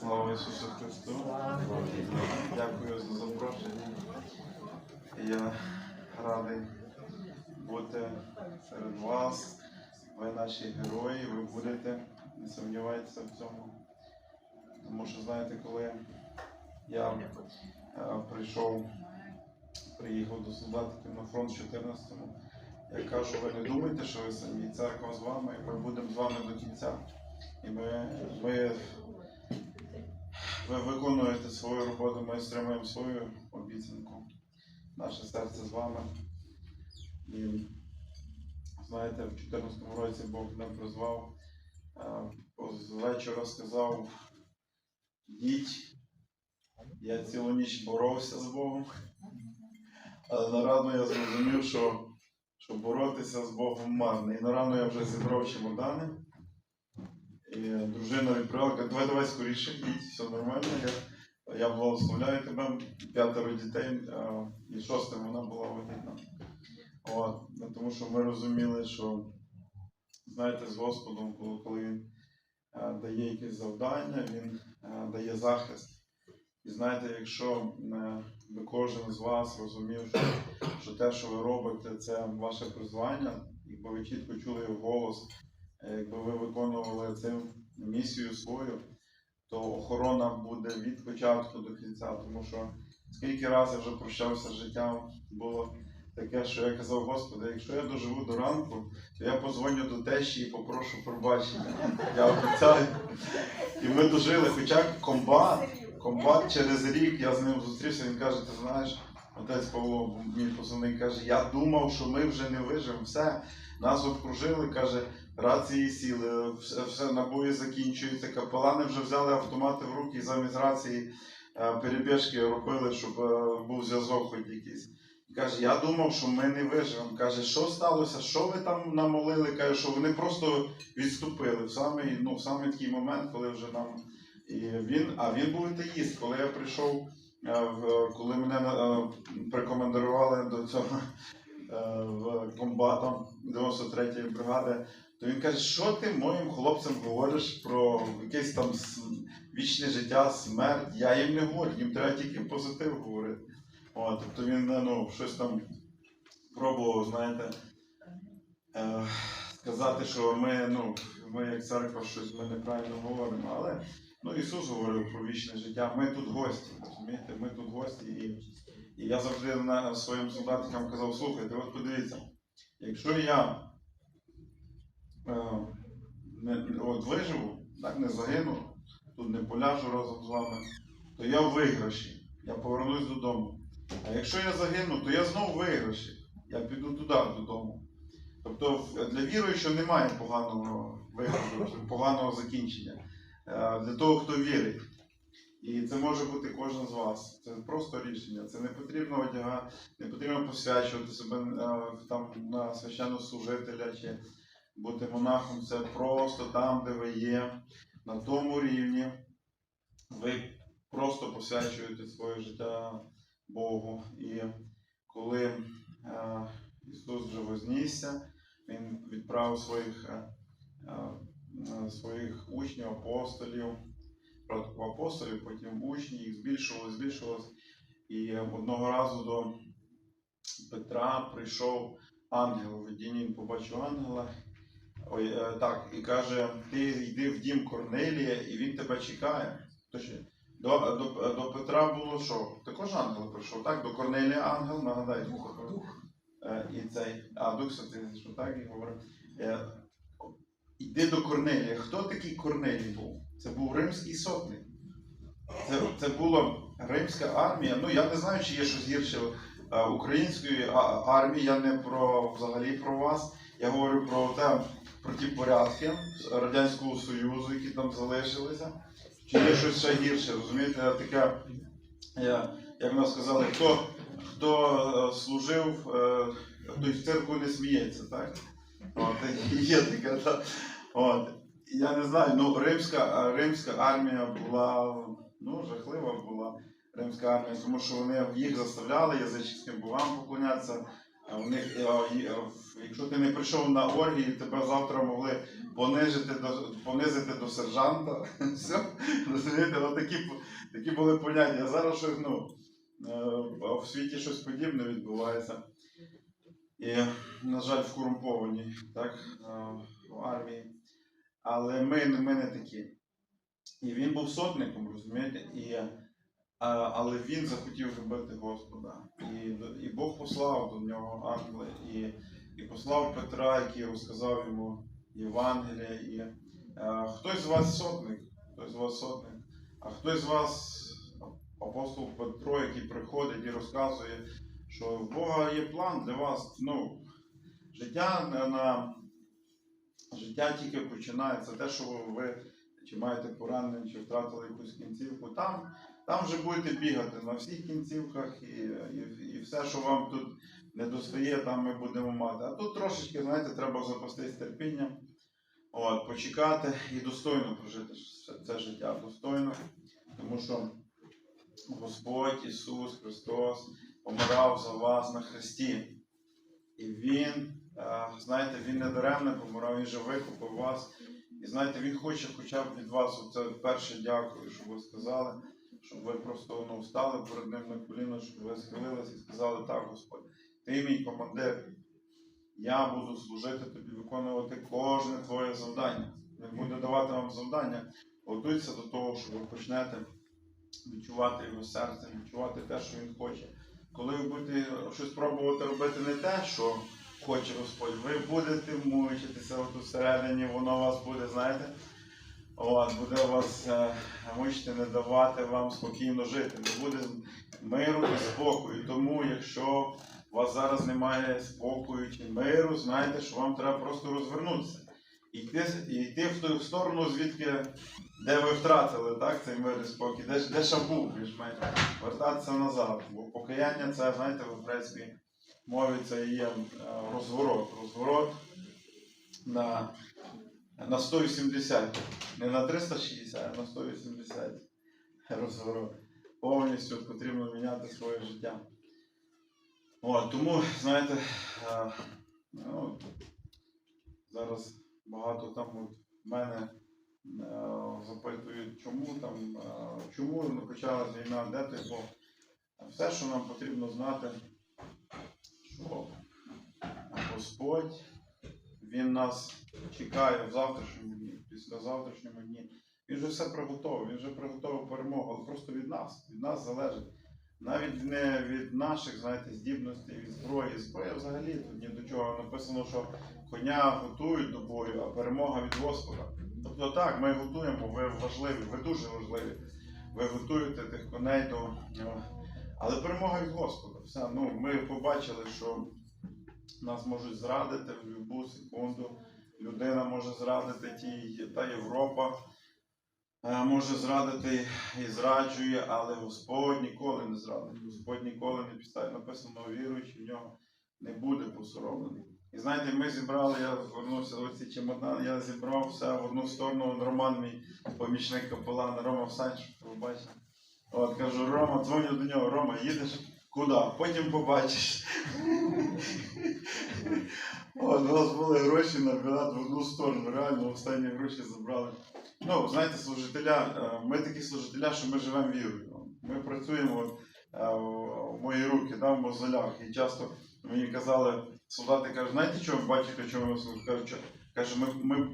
Слава Ісусу Христу! Дякую за запрошення. Я радий бути серед вас. Ви наші герої, ви будете, не сумнівайтеся в цьому. Тому що знаєте, коли я е, прийшов, приїхав до солдатиків на фронт 14-му, я кажу, ви не думайте, що ви самі, церква з вами, ми будемо з вами до кінця. І ми, ми ви виконуєте свою роботу, ми стримуємо свою обіцянку. Наше серце з вами. І знаєте, в 2014 році Бог мене призвав, е, з вечора сказав, йдіть. Я цілу ніч боровся з Богом. Але на рано я зрозумів, що, що боротися з Богом марно. І на рано я вже зібрав чемодани. І дружина відправила, каже, давай, давай скоріше, йдіть, все нормально. Я, я благословляю тебе, п'ятеро дітей, а, і шостим вона була вагітна. От, ну, тому що ми розуміли, що знаєте, з Господом, коли, коли він е, дає якесь завдання, він е, дає захист. І знаєте, якщо е, би кожен з вас розумів, що, що те, що ви робите, це ваше призвання, якби ви чітко чули його голос, е, якби ви виконували цю місію свою, то охорона буде від початку до кінця. Тому що скільки разів вже прощався життям, було таке, що я казав, Господи, якщо я доживу до ранку, то я позвоню до тещі і попрошу пробачення. Я обіцяю. І ми дожили, хоча комбат, комбат через рік я з ним зустрівся, він каже, ти знаєш, отець Павло, мій позивний каже, я думав, що ми вже не виживемо, все, нас обкружили, каже, рації сіли, все, набої закінчуються, капелани вже взяли автомати в руки і замість рації е, перебіжки робили, щоб е, був зв'язок хоч якийсь. Каже, я думав, що ми не виживемо. Каже, що сталося? Що ви там намолили? Каже, що вони просто відступили в самий, ну, в самий такий момент, коли вже нам. І він, а він був атеїст. Коли я прийшов, е, коли мене прикомандирували до цього в комбатом 93-ї бригади, то він каже, що ти моїм хлопцям говориш про якесь там вічне життя, смерть? Я їм не говорю, їм треба тільки позитив говорити. О, тобто він ну, щось там пробував, знаєте, е, сказати, що ми, ну, ми як церква щось ми неправильно говоримо. Але ну, Ісус говорив про вічне життя. Ми тут гості, розумієте, ми тут гості. І, і я завжди на своїм солдатикам казав, слухайте, от подивіться, якщо я е, не, от виживу, так, не загину, тут не поляжу разом з вами, то я в виграші. Я повернусь додому. А якщо я загину, то я знову в виграші. Я піду туди додому. Тобто для віруючого немає поганого виходу, поганого закінчення. Е, Для того, хто вірить. І це може бути кожен з вас. Це просто рішення. Це не потрібно одягати, не потрібно посвячувати себе е, там на священнослужителя чи бути монахом. Це просто там, де ви є, на тому рівні. Ви просто посвячуєте своє життя Богу. І коли е, Ісус вже вознісся, Він відправив своїх, е, е, своїх учнів, апостолів, спочатку апостолів, потім учні, їх збільшувалось, збільшувалось. І одного разу до Петра прийшов ангел, в видінні він побачив ангела. Ой, е, так, і каже: ти йди в дім Корнелія, і він тебе чекає. Точно, до, до, до Петра було що? Також ангел прийшов, так? До Корнелія ангел, нагадайте. Е, І цей, а Дух Святий, що так і говорив. Е, Йди до Корнелія. Хто такий Корнелій був? Це був римський сотник. Це, це була римська армія. Ну я не знаю, чи є щось гірше української армії. Я не про взагалі про вас. Я говорю про те, про ті порядки Радянського Союзу, які там залишилися. Чи є щось ще гірше, розумієте, таке, як нам сказали, хто, хто е, служив, е, той в цирку не сміється, так? От, є таке, так. От. Я не знаю, ну римська, римська армія була, ну, жахлива була римська армія, тому що вони їх заставляли язичницьким богам поклонятися, у них, е, е, якщо ти не прийшов на оргії, тебе завтра могли понижити до, понизити до сержанта. Все, розумієте, такі, такі були поняття. Зараз щось, ну, е, в світі щось подібне відбувається. І, на жаль, в корумпованій так, е, в армії. Але ми, ми не такі. І він був сотником, розумієте? І, але він захотів любити Господа. І, і Бог послав до нього ангела, і послав Петра, який розказав йому Євангелія. І, е, хтось з вас сотник, хтось з вас сотник, а хтось з вас апостол Петро, який приходить і розказує, що в Бога є план для вас. Ну, життя на життя тільки починається. Те, що ви чи маєте поранення, чи втратили якусь кінцівку, там, там вже будете бігати на всіх кінцівках, і, і, і все, що вам тут не достає, там ми будемо мати. А тут трошечки, знаєте, треба запастись терпінням, от, почекати і достойно прожити це, життя достойно, тому що Господь Ісус Христос помирав за вас на Христі. І Він, е, знаєте, Він не даремно помирав, Він же викупив вас. І знаєте, Він хоче хоча б від вас оце перше дякую, щоб ви сказали, щоб ви просто ну, встали перед ним на коліно, щоб ви схилилися і сказали, так, Господь, ти мій командир. Я буду служити тобі, виконувати кожне твоє завдання. Він буде давати вам завдання. Готуйтеся до того, що ви почнете відчувати його серце, відчувати те, що він хоче. Коли ви будете щось пробувати робити не те, що хоче Господь, ви будете мучитися от усередині, воно вас буде, знаєте, от, буде вас е, мучити, не давати вам спокійно жити. Не буде миру і спокою. Тому, якщо у вас зараз немає спокою чи миру, знайте, що вам треба просто розвернутися. І йти, і йти в ту сторону, звідки де ви втратили так, цей мир і спокій, де, де був більш-менш, вертатися назад. Бо покаяння це, знаєте, в єврейській мові це є е, розворот. Розворот на, на 180. Не на 360, а на 180 розворот. Повністю потрібно міняти своє життя. От, тому, знаєте, е, ну, зараз багато там от мене е, запитують, чому там, е, чому не почалась війна, де ти Бог. Все, що нам потрібно знати, що Господь, Він нас чекає в завтрашньому дні, після завтрашнього дні. Він вже все приготовив, він вже приготовив перемогу, але просто від нас, від нас залежить. Навіть не від наших, знаєте, здібностей, від зброї. Зброя взагалі тут ні до чого. Написано, що коня готують до бою, а перемога від Господа. Тобто так, ми готуємо, ви важливі, ви дуже важливі. Ви готуєте тих коней до. е, Але перемога від Господа. Все. Ну, ми побачили, що нас можуть зрадити в будь-яку секунду. Людина може зрадити ті, та Європа може зрадити і зраджує, але Господь ніколи не зрадить. Господь ніколи не підставить. Написано, віруючи в нього не буде посоромлений. І знаєте, ми зібрали, я звернувся до ці чемодан, я зібрав все в одну сторону. Роман, мій помічник капелана, Рома щоб ви. От кажу, Рома, дзвоню до нього, Рома, їдеш куди? Потім побачиш. От, у нас були гроші на білет в одну сторону, реально останні гроші забрали. Ну, знаєте, служителя, е, ми такі служителя, що ми живемо вірою. Ми працюємо е, в мої руки, да, в мозолях. І часто мені казали, солдати кажуть, знаєте, чого ми служимо? Кажуть, каже, ми, ми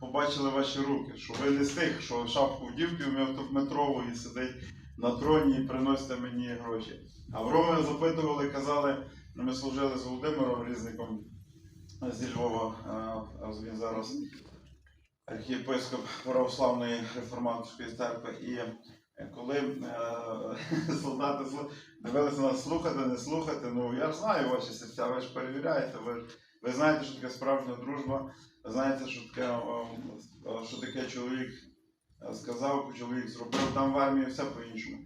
побачили ваші руки, що ви не з тих, що шапку в метрову і сидить на троні і приносите мені гроші. А в Роми запитували, казали, ми служили з Володимиром Різником зі Львова, він зараз архієпископ православної реформаторської церкви. І е, коли е, солдати дивилися нас слухати, не слухати, ну я ж знаю ваші серця, ви ж перевіряєте, ви, ви знаєте, що таке справжня дружба, знаєте, що таке, що таке чоловік е, сказав, чоловік зробив. Там в армії все по-іншому.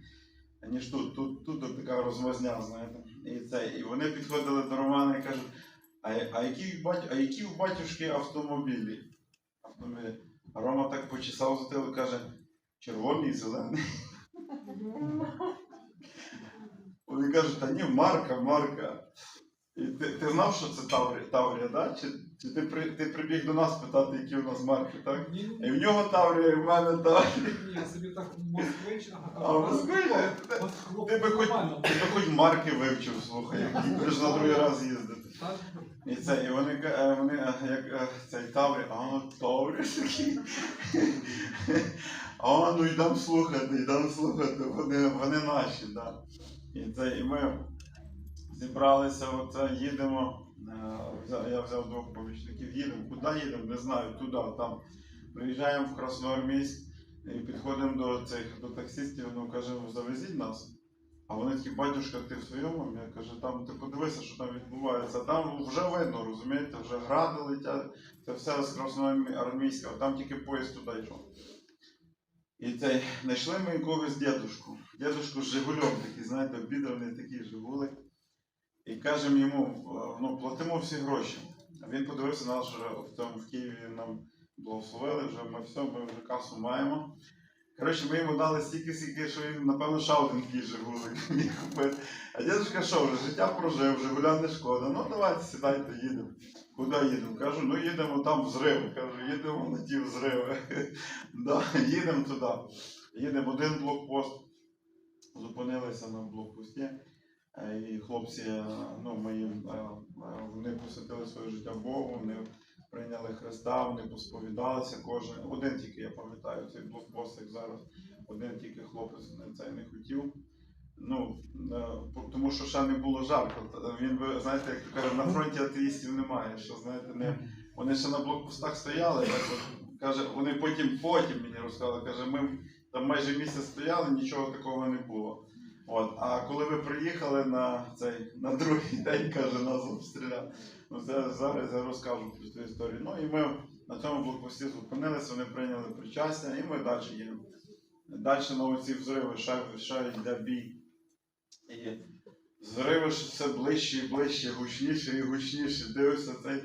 Ніж тут, тут, тут така розмазня, знаєте. І, це, і вони підходили до Романа і кажуть, а, а які у батюшки автомобілі? Автомобілі? А Рома так почесав за затилок, каже, червоний і зелений. Він кажуть, та ні, марка, марка. Ти, ти знав, що це Таврія, Таврія да? Чи, чи ти, при, ти прибіг до нас питати, які у нас марки, так? Ні, І в нього Таврія, і в мене Таврія. ні, я собі так москвич, А, москвич? От хлоп, Ти би хоч, ти би хоч марки вивчив, слухай, як будеш на другий раз їздити. І це, і вони, е, вони е, як е, цей Таврі, а Таврі такий. А ну йдемо слухати, йдемо слухати, вони, вони наші, так. Да. І це, і ми зібралися, оце їдемо. е, Я взяв двох помічників, їдемо. Куди їдемо? Не знаю, туди, там. Приїжджаємо в Красноармійськ і підходимо до цих до таксистів, ну кажемо, завезіть нас. А вони такі, батюшка, ти в своєму? Я кажу, там ти подивися, що там відбувається. Там вже видно, розумієте, вже гради летять, це все з Красноармійська, там тільки поїзд туди йшов. І цей, знайшли ми якогось дідушку. Дідушку з Жигульом такий, знаєте, обідраний такий Жигулик. І кажемо йому, ну, платимо всі гроші. А він подивився на нас вже тому в Києві нам благословили, вже ми все, ми вже касу маємо. Коротше, ми йому дали стільки, стільки, що він, напевно, такий Жигулик міг купити. А дідушка що, вже життя прожив, Жигуля не шкода. Ну давайте сідайте, їдемо. Куди їдемо? Кажу, ну їдемо там взриви. Кажу, їдемо на ті взриви. да, їдемо туди. Їдемо один блокпост. Зупинилися на блокпості. Е, І хлопці, е, ну, ми їм, е, вони посвятили своє життя Богу, вони прийняли Христа, вони посповідалися кожен. Один тільки, я пам'ятаю, цей блокпост, як зараз, один тільки хлопець це не хотів. Ну, тому що ще не було жарко. Він би, знаєте, як кажуть, на фронті атеїстів немає. Що знаєте, не вони ще на блокпостах стояли. Так от, каже, вони потім потім мені розказали, каже, ми там майже місяць стояли, нічого такого не було. От, а коли ви приїхали на цей на другий день, каже, нас обстріляли. Ну це зараз я розкажу про цю історію. Ну і ми на цьому блокпості зупинилися, вони прийняли причастя, і ми далі їдемо. Далі на оці взриви ще, ще йде бій. І зриви все ближче і ближче, гучніше і гучніше. Дивишся, цей,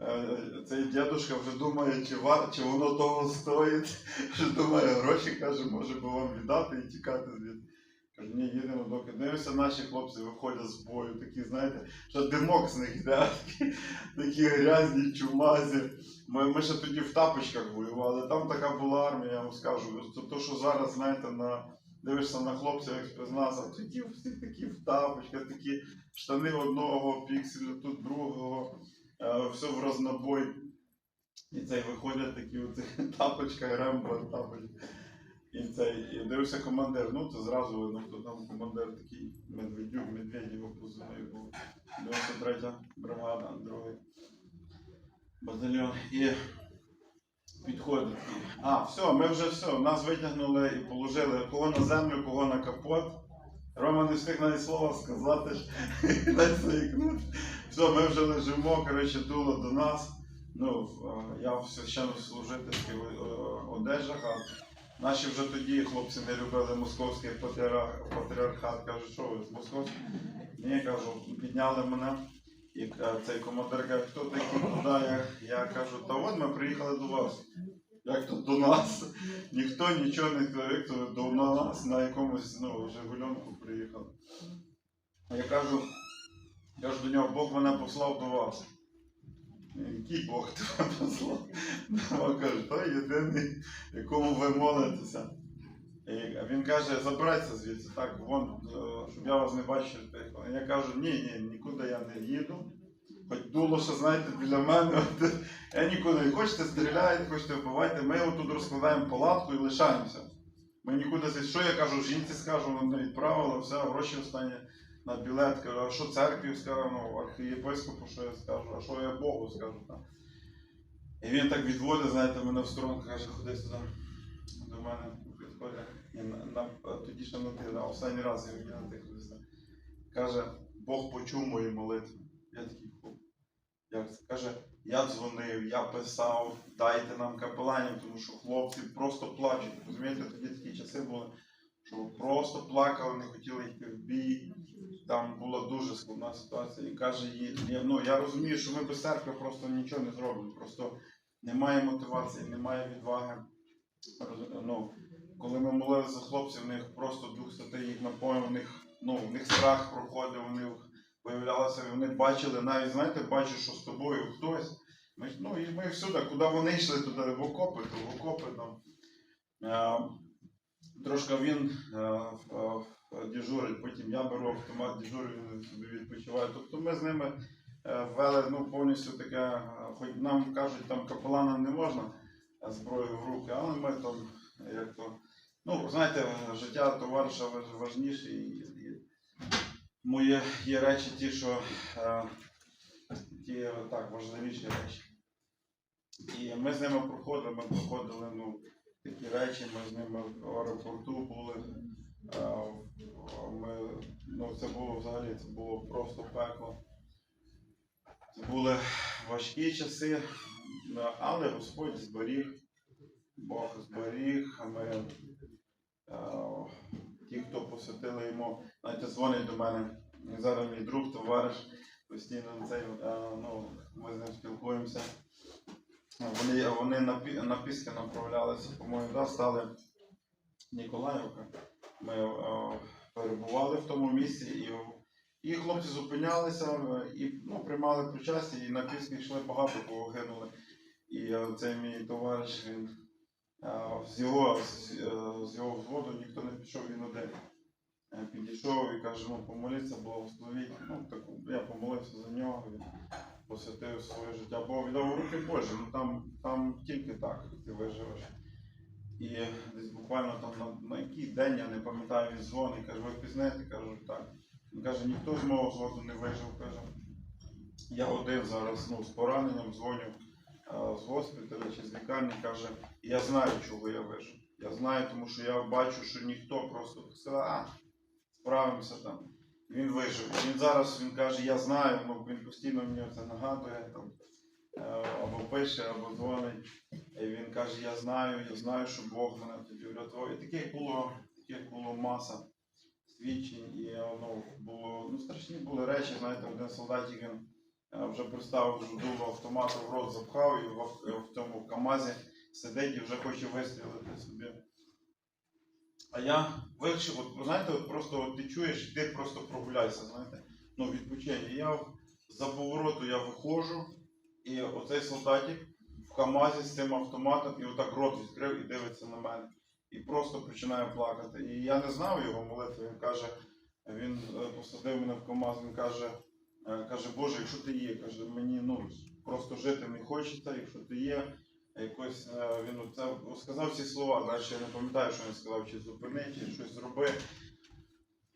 е, цей дідушка вже думає, чи, ва- чи воно того стоїть. Вже думає, гроші каже, може би вам віддати і тікати звідти. Кажу, ні, їдемо доки. Дивишся, наші хлопці виходять з бою, такі, знаєте, що димок з них йде, такі, грязні, чумазі. Ми, ми ще тоді в тапочках воювали, там така була армія, я вам скажу. Це то, що зараз, знаєте, на, дивишся на хлопців як спецназа, такі всі такі в тапочках, такі штани одного пікселю, тут другого, е, все в рознобой. І цей виходять такі цих тапочках, рембо тапочках. І цей, і дивився командир, ну це зразу видно, хто там командир такий Медведюк, Медведєв позивний був. 93 бригада, другий батальйон. І підходить. А, все, ми вже все, нас витягнули і положили кого на землю, кого на капот. Рома не встиг навіть слова сказати, заікнути. Все, ми вже лежимо, коротше, дуло до нас. Ну, е, я в священнослужительських е, одежах, Наші вже тоді хлопці не любили московський патріархат. Кажуть, що ви з московським? Ні, кажу, підняли мене. І е, цей командир каже, хто такий, куди? Я, я кажу, та от ми приїхали до вас. Як тут до нас? Ніхто нічого не говорив, то до нас на якомусь ну, Жигульонку приїхали. А я кажу, я ж до нього, Бог мене послав до вас. Який Бог тебе послав? Він каже, той єдиний, якому ви молитеся. І він каже, забирайся звідси, так, вон, е, щоб я вас не бачив. Я кажу, ні, ні, нікуди я не їду. Хоч дуло, що знаєте, біля мене. Я нікуди не хочете стріляйте, хочете вбивайте. Ми отут розкладаємо палатку і лишаємося. Ми нікуди. Що я кажу, жінці скажу, вона відправила, все, гроші останні на білет. Кажу, а що церкві скажу, ну, архієпископу, що я скажу, а що я Богу скажу. Там. І він так відводить, знаєте, мене в сторону, каже, ходи сюди до мене підходить. І на, на, тоді ще на останній раз я видів на тих. Каже, Бог почув мої молитви. Я такий «Фу». як це? Каже, я дзвонив, я писав, дайте нам капеланів, тому що хлопці просто плачуть. Розумієте, тоді такі часи були, що просто плакали, не хотіли йти в бій. Там була дуже складна ситуація. І каже, я, ну, я розумію, що ми без церкви просто нічого не зробимо. Просто немає мотивації, немає відваги. Ну, коли ми молилися за хлопців, в них просто Дух Святий їх наповнив, в них, ну, в них страх проходив, в них виявлялося, вони бачили, навіть знаєте, бачу, що з тобою хтось. Ми, ну і ми всюди, куди вони йшли, туди в окопи, то в окопи там. Е, трошки він е, е, дежурить, потім я беру автомат, дежурю, він собі відпочиває. Тобто ми з ними е, ввели ну, повністю таке, е, хоч нам кажуть, там капеланам не можна е, зброю в руки, але ми там як то. Ну, знаєте, життя товариша важніше і, мої є речі ті, що е, ті е, так, важливіші речі. І ми з ними проходили, ми проходили ну, такі речі, ми з ними в аеропорту були. Е, Ми, ну, це було взагалі це було просто пекло. Це були важкі часи, але Господь зберіг, Бог зберіг. Ми, е, ті, хто посвятили йому, знаєте, дзвонять до мене. Зараз мій друг, товариш, постійно цей, е, ну, ми з ним спілкуємося. Вони, вони на, на Піски направлялися, по-моєму, да, стали Ніколаївка. Ми е, перебували в тому місці і, і хлопці зупинялися е, і ну, приймали причастя, і на Піски йшли багато кого гинули. І е, цей мій товариш, він з його, з, його взводу ніхто не пішов, він один. Підійшов і каже, ну помоліться, благословіть. Ну, так, я помолився за нього, він посвятив своє життя Богу, віддав руки Божі, ну там, там тільки так ти виживеш. І десь буквально там на, на який день, я не пам'ятаю, він дзвонить, каже, ви пізнаєте, кажу, так. Він каже, ніхто з мого взводу не вижив, каже. Я один зараз ну, з пораненням дзвоню е, з госпіталя чи з лікарні, каже, я знаю, чого я вижив. Я знаю, тому що я бачу, що ніхто просто сказав, а, справимося там. Він вижив. Він зараз він каже, я знаю, ну він постійно мені це нагадує там. е, Або пише, або дзвонить. І він каже, я знаю, я знаю, що Бог мене тоді врятував. І таких було, таких було маса свідчень, і ну, було, ну, страшні були речі, знаєте, один солдатик він е, вже приставив дуло автомата в рот запхав і в, в тому КАМАЗі сидить і вже хоче вистрілити собі. А я вирішив, от, знаєте, от просто от ти чуєш, ти просто прогуляйся, знаєте, ну відпочинь. Я за повороту я виходжу, і оцей солдатик в КАМАЗі з цим автоматом і отак рот відкрив і дивиться на мене. І просто починає плакати. І я не знав його молитви. Він каже, він е, посадив мене в КАМАЗ, він каже, е, каже, Боже, якщо ти є, каже, мені ну просто жити не хочеться, якщо ти є. Якось е, він це сказав ці слова, далі я не пам'ятаю, що він сказав, чи зупини, чи щось зроби.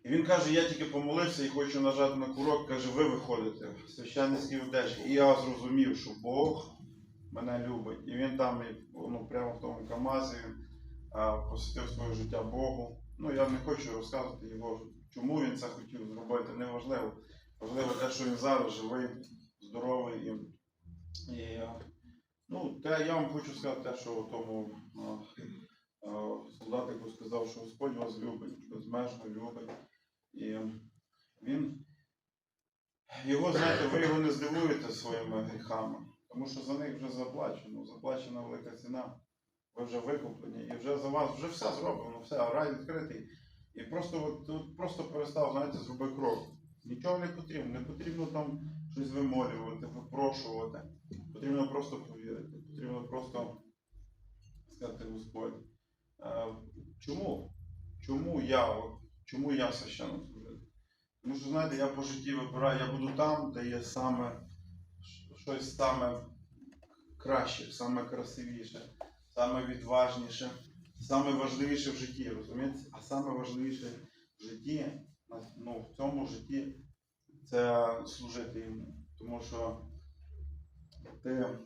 І він каже, я тільки помолився і хочу нажати на курок, каже, ви виходите в священницькій одежі. І я зрозумів, що Бог мене любить. І він там, ну, прямо в тому КАМАЗі, а, посвятив своє життя Богу. Ну, я не хочу розказувати його, чому він це хотів зробити, не важливо. Те, що він зараз живий, здоровий і. і е, ну, те, я вам хочу сказати те, що тому а, а, солдатику сказав, що Господь вас любить, безмежно любить. І він його, знаєте, ви його не здивуєте своїми гріхами, тому що за них вже заплачено, заплачена велика ціна. Ви вже викуплені, і вже за вас вже все зроблено, все, рай відкритий. І просто от, просто перестав, знаєте, зроби крок. Нічого не потрібно, не потрібно там щось вимолювати, випрошувати. Потрібно просто повірити, потрібно просто сказати Господь. Е, чому? Чому я? Чому я священнослужитель? Тому що, знаєте, я по житті вибираю, я буду там, де є саме щось саме краще, саме красивіше, саме відважніше, саме важливіше в житті, розумієте? А саме важливіше в житті, ну, в цьому житті це служити йому. Тому що ти,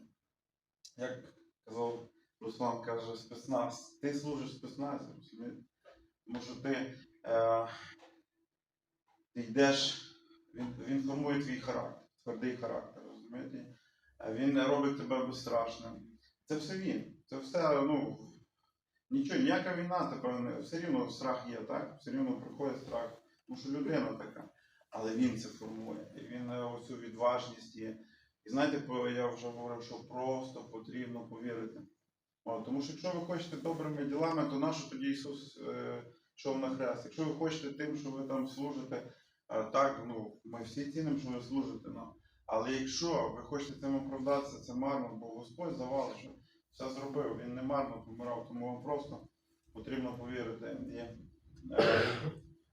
як казав Руслан, каже, спецназ, ти служиш спецназі, розумієте? Тому що ти, е, ти йдеш, він, він формує твій характер, твердий характер, розумієте? Е, Він робить тебе безстрашним. Це все він. Це все, ну, нічого, ніяка війна тепер не. Все рівно страх є, так? Все рівно приходить страх. Тому що людина така. Але він це формує. І він е, оцю відважність є. І знаєте, я вже говорив, що просто потрібно повірити. О, тому що якщо ви хочете добрими ділами, то нащо тоді Ісус е, йшов на хрест? Якщо ви хочете тим, що ви там служите, А, так, ну, ми всі цінимо, що ви служите нам. Але якщо ви хочете цим оправдатися, це марно, бо Господь завалив, що все зробив. Він не марно помирав, тому вам просто потрібно повірити. І, е,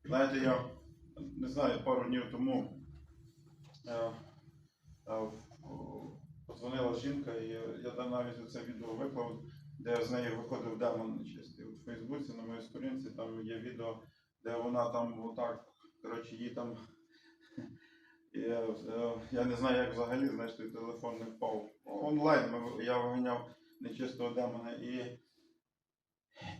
знаєте, я не знаю, пару днів тому е, е, подзвонила жінка, і я навіть це відео виклав, де з неї виходив демон нечистий. У Фейсбуці на моїй сторінці там є відео, де вона там отак, коротше, їй там. І, е, я не знаю, як взагалі, знаєш, той телефон не впав. Онлайн я виганяв нечистого демона. І,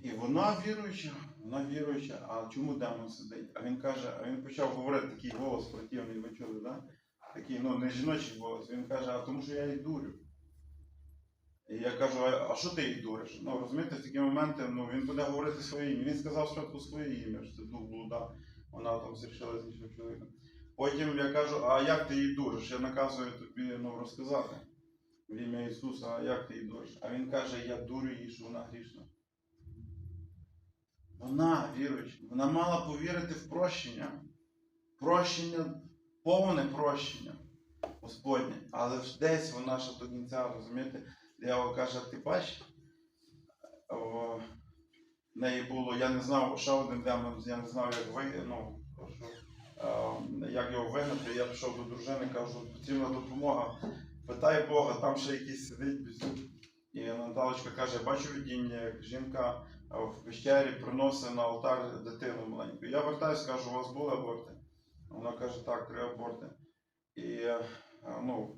і вона віруюча, вона віруюча. А чому демон сидить? А він каже, а він почав говорити такий голос противний, ви чули, да? Такий, ну, не жіночий голос. Він каже, а тому що я її дурю. І я кажу, а а що ти їх дуриш? Ну, розумієте, в такі моменти ну, він буде говорити своє ім'я. Він сказав спочатку своє ім'я, що це дух блуда. Вона там зрішила з іншим чоловіком. Потім я кажу, а як ти її дуриш? Я наказую тобі ну, розказати в ім'я Ісуса, а як ти її дуриш? А він каже, я дурю її, що вона грішна. Вона віруюча, вона мала повірити в прощення. Прощення, повне прощення Господнє. Але ж десь вона ще до кінця, розумієте? Диявол каже, ти бачиш? В неї було, я не знав, ще один демон, я не знав, як ви, ну, що, як його вигнати. Я пішов до дружини, кажу, потрібна допомога. Питай Бога, там ще якийсь сидить бізюк. І Наталочка каже, бачу видіння, як жінка е, в пещері приносить на алтар дитину маленьку. Я вертаюсь, кажу, у вас були аборти? Вона каже, так, три аборти. І, е, ну,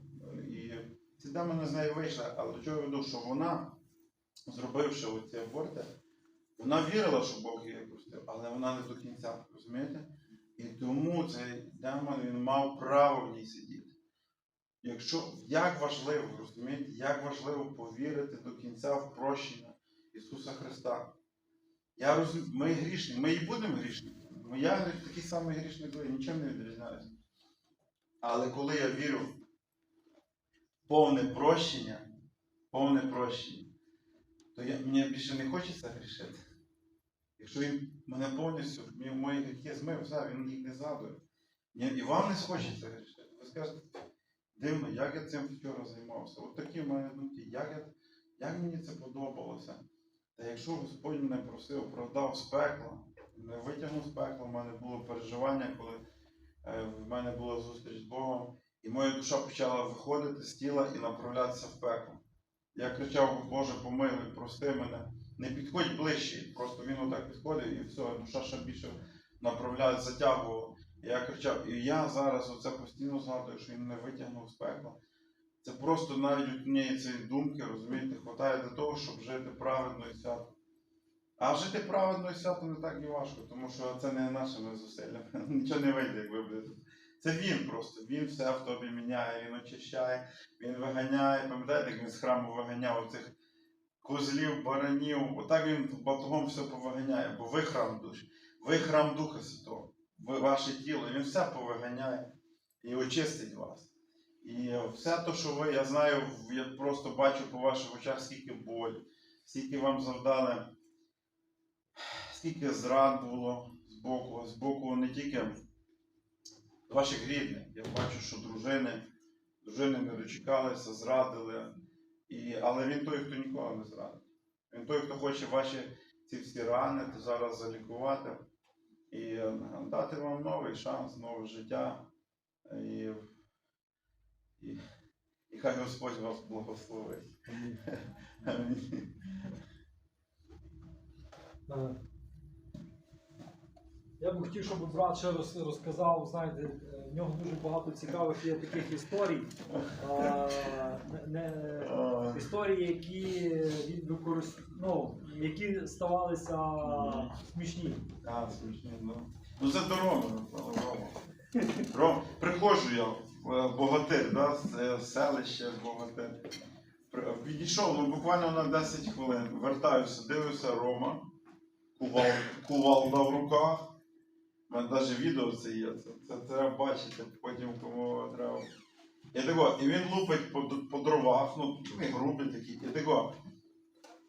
і ці демони з неї вийшли, але до чого веду, що вона, зробивши оці аборти, вона вірила, що Бог її простив, але вона не до кінця, розумієте? І тому цей демон він мав право в ній сидіти. Якщо як важливо, розумієте, як важливо повірити до кінця в прощення Ісуса Христа. Я розумію, ми грішні, ми і будемо грішні. Ну, Я такий самий грішний, як ви, нічим не відрізняюся. Але коли я вірю в повне прощення, повне прощення, то я, мені більше не хочеться грішити. Якщо він мене повністю, мені мої гріхи змив, все, він їх не згадує. І вам не схочеться. Ви скажете, дивно, як я цим вчора займався. От такі в мене думки, як, як мені це подобалося. Та якщо Господь мене просив, продав з пекла, не витягнув з пекла, в мене було переживання, коли е, в мене була зустріч з Богом, і моя душа почала виходити з тіла і направлятися в пекло. Я кричав, Боже, помилуй, прости мене. Не підходь ближче. Просто він отак підходив і все, душа ще більше направляє, затягувала. І я кричав, і я зараз оце постійно згадую, що він мене витягнув з пекла. Це просто навіть у однієї цієї думки, розумієте, хватає для того, щоб жити праведно і свято. А жити праведно і свято не так і важко, тому що це не нашими зусиллями. Нічого не вийде, як ви будете. Це він просто. Він все в тобі міняє, він очищає, він виганяє. Пам'ятаєте, як він з храму виганяв цих козлів, баранів. Отак він батогом все повиганяє, бо ви храм душі, ви храм Духа Святого, ви ваше тіло, він все повиганяє і очистить вас. І все те, що ви, я знаю, я просто бачу по ваших очах, скільки болі, скільки вам завдали, скільки зрад було з боку, з боку не тільки ваших рідних. Я бачу, що дружини, дружини не дочекалися, зрадили. І, але він той, хто нікого не зрадить. Він той, хто хоче ваші ці всі рани зараз залікувати і е, дати вам новий шанс, нове життя. І, і, і хай Господь вас благословить. Амінь. Я б хотів, щоб брат ще роз- розказав, знаєте, в нього дуже багато цікавих є таких історій. Е, не- Історії, які він використовував, ну, які ставалися смішні. А, смішні, ну. Ну це до Роми. Ром, приходжу я е, Богатир, да, е, селище Богатир. Підійшов, ну буквально на 10 хвилин. Вертаюся, дивлюся Рома, кувал, кувалда в руках. У мене навіть відео це є. Це, це треба бачити, потім кому треба. І тако, і він лупить по, по дровах, ну, грубі такі, і тако.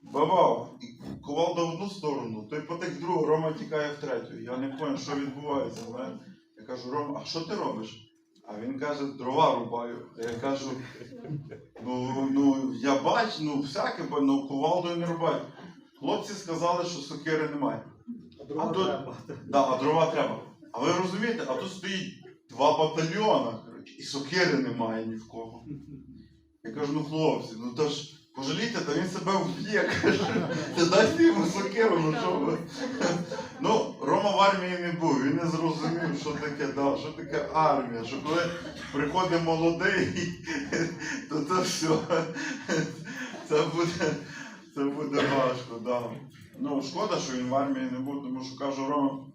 Бабав, кувалда в одну сторону, той потек в другу, Рома тікає в третю. Я не пам'ятаю, що відбувається. знаєш. Я кажу, Рома, а що ти робиш? А він каже, дрова рубаю. Я кажу, ну, ну я бачу, ну всяке, бо ну, кувалдою не рубаю. Хлопці сказали, що сокири немає. А дрова А тут- треба. Да, а дрова треба. А ви розумієте, а тут стоїть два батальйона, коротше, і сокири немає ні в кого. Я кажу, ну хлопці, ну то ж пожалійте, та він себе вб'є, каже, та дайте йому сокиру, ну що ви. Ну, Рома в армії не був, він не зрозумів, що таке, да, що таке армія, що коли приходить молодий, то це все. Це буде, це буде важко, да. Ну, шкода, що він в армії не був, тому що кажу, Рома,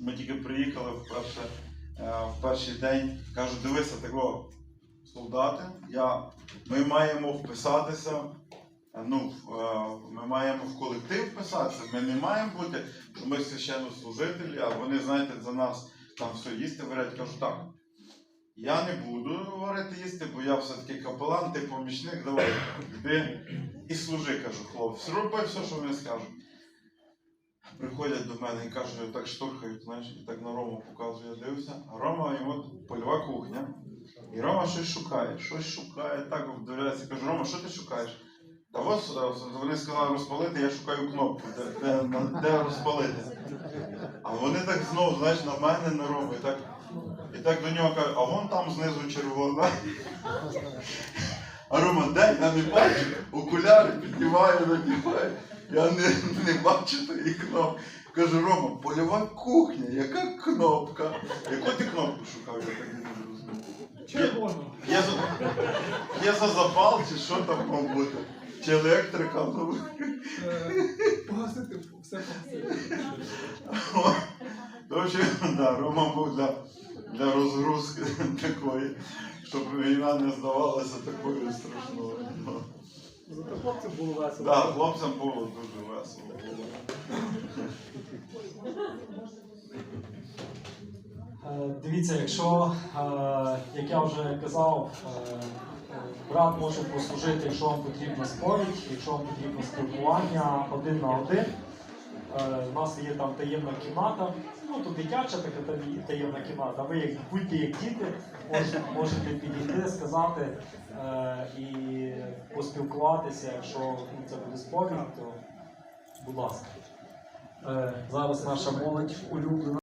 ми тільки приїхали вперше, е, в перший день. Кажу, дивися, такого солдати, я, ми маємо вписатися. е, Ну, е, ми маємо в колектив вписатися. Ми не маємо бути, що ми священнослужителі, а вони, знаєте, за нас там все їсти варять. Кажу, так. Я не буду варити їсти, бо я все-таки капелан, ти помічник, давай, йди і служи, кажу, хлопці, роби все, що вони скажуть. Приходять до мене і кажуть, так штурхають, знаєш, і так на Рому показує, я дивлюся. А Рома йому польова кухня. І Рома щось шукає, щось шукає, так вдивляється. Кажу, Рома, що ти шукаєш? Та ось е, вони сказали розпалити, я шукаю кнопку, де, де, де розпалити. А вони так знову, знаєш, на мене, на Рому, і так, і так до нього кажуть, а вон там знизу червона. А Рома, де? Я не бачу. Окуляри піднімаю, надіваю. Я не, не бачу тої кнопки. Кажу, Рома, польова кухня, яка кнопка? Яку ти кнопку шукав, я так не зрозумів. Червоно. Є за, є за запал, чи що там мав бути? Чи електрика? Ну, Погасити все погасити. Коротше, да, Рома був для, для розгрузки такої, щоб війна не здавалася такою страшною. Зато хлопцям було весело. Да, хлопцям було дуже весело. Було. Е, Дивіться, якщо, е, як я вже казав, е, брат може послужити, якщо вам потрібна сповідь, якщо вам потрібно спілкування один на один. Е, У нас є там таємна кімната, ну тут дитяча така таємна кімната. Ви як будьте як діти, можете, підійти, сказати е, і поспілкуватися, якщо ну, це буде сповідь, то будь ласка. Е, Зараз наша молодь улюблена.